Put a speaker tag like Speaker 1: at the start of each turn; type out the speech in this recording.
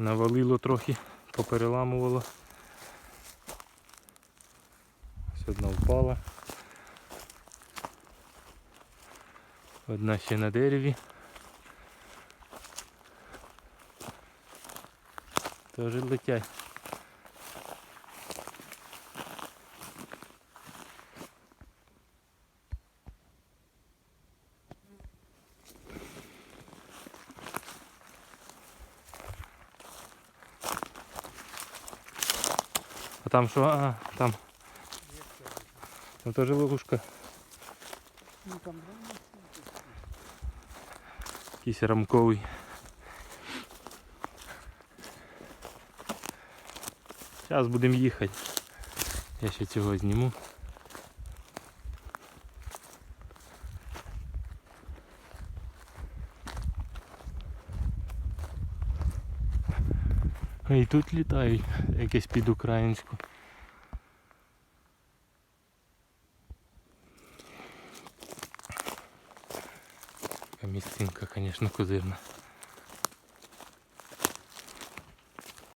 Speaker 1: Навалило трохи, попереламувало. Ось одна впала. Одна ще на дереві. Теж летять. Там що? А, там. Там теж ловушка.
Speaker 2: Ну
Speaker 1: Якийсь рамковий. Зараз будемо їхати. Я ще цього зніму. А і тут літають якесь під українську. Така місцинка, звісно, козирна.